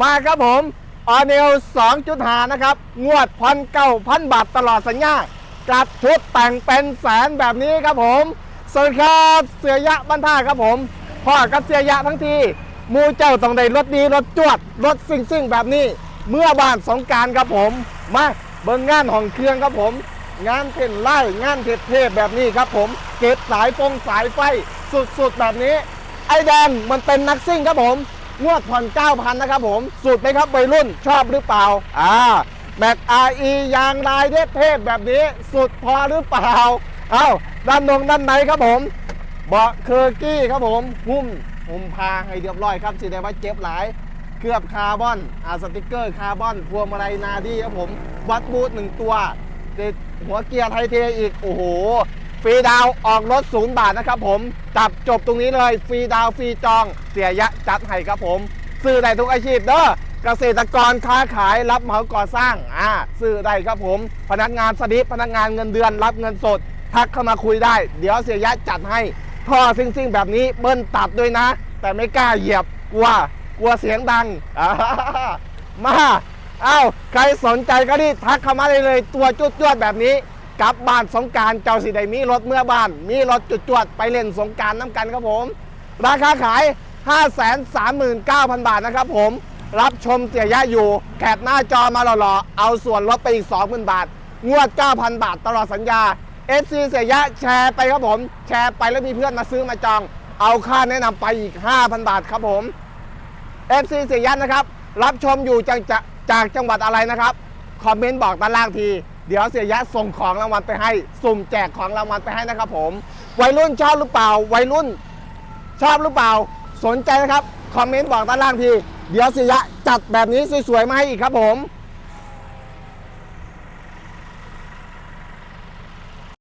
มาครับผมออเนล2.5 นะครับ งวดพันเก้าพันบาทตลอดสัญญากับชุดแต่งเป็นแสนแบบนี้ครับผมสวัสดีครับเสียยะบ้านท่าครับผมพ่อกับเสียยะทั้งทีมูเจ้าต้องได้รถดีรถจวดรถซิ่งซิ่งแบบนี้ เมื่อบ้านสงการครับผม มาเบิ่งงานของเครื่องครับผม งานเพ่นไล่งานเทพแบบนี้ครับผม เก็บสายฟงสายไฟสุดๆแบบนี้ ไอแดงมันเป็นนักซิ่งครับผม งวดผ่อน9,000นะครับผม สุดไหมครับวัยรุ่นชอบหรือเปล่า อ่าแม็กอารียางลายเทพแบบนี้ สุดพอหรือเปล่า เอ้าด้านนงด้านในครับผม เบาะเคอร์กี้ครับผมหุ้มหุ้มพาให้เรียบร้อยครับสีแดงว่าเจ็บหลายเคลือบคาร์บอนอาสติกเกอร์คาร์บอนพวงมาลัยนาดีครับผม วัดบูทหนึ่งตัวติดหัวเกียร์ไทเทอีก โอ้โห ฟรีดาวออกรถศูนย์บาทนะครับผมจับจบตรงนี้เลยฟรีดาวฟรีจองเสียยะจัดให้ครับผมซื้อได้ทุกอาชีพเด้อเกษตรกรค้าขายรับเหมาก่อสร้างอ่าซื้อได้ครับผม พนักงานสลิปพนักงานเงินเดือนรับเงินสด ทักเข้ามาคุยได้ เดี๋ยวเสียยะจัดให้ท่อซิ่งๆ แบบนี้เบิ้ลตัดด้วยนะ แต่ไม่กล้าเหยียบกลัวกลัวเสียงดังามาเอ้าใครสนใจก็รีบทักเข้ามาเลยเลย ตัวจุดจวดๆแบบนี้ กลับบ้านสงการเจ้าสิได้มีรถเมื่อบ้าน มีรถจุดจวดไปเล่นสงการน้ำกันครับผม ราคาขาย 539,000 บาทนะครับผม รับชมเสียยะอยู่ แคปหน้าจอมาหล่อๆ เอาส่วนลดไปอีก 20,000 บาท งวด 9,000 บาทตลอดสัญญา FC เสียยะแชร์ไปครับผม แชร์ไปแล้วมีเพื่อนมาซื้อมาจอง เอาค่าแนะนำไปอีก 5,000 บาทครับผม FC เสียยันนะครับ รับชมอยู่จากจากจากจังหวัดอะไรนะครับ คอมเมนต์บอกด้านล่างที เดี๋ยวเสียยันส่งของรางวัลไปให้ สุ่มแจกของรางวัลไปให้นะครับผม วัยรุ่นชอบหรือเปล่า วัยรุ่นชอบหรือเปล่า สนใจนะครับ คอมเมนต์บอกด้านล่างที เดี๋ยวเสียยะจัดแบบนี้สวยๆมาให้อีกครับผม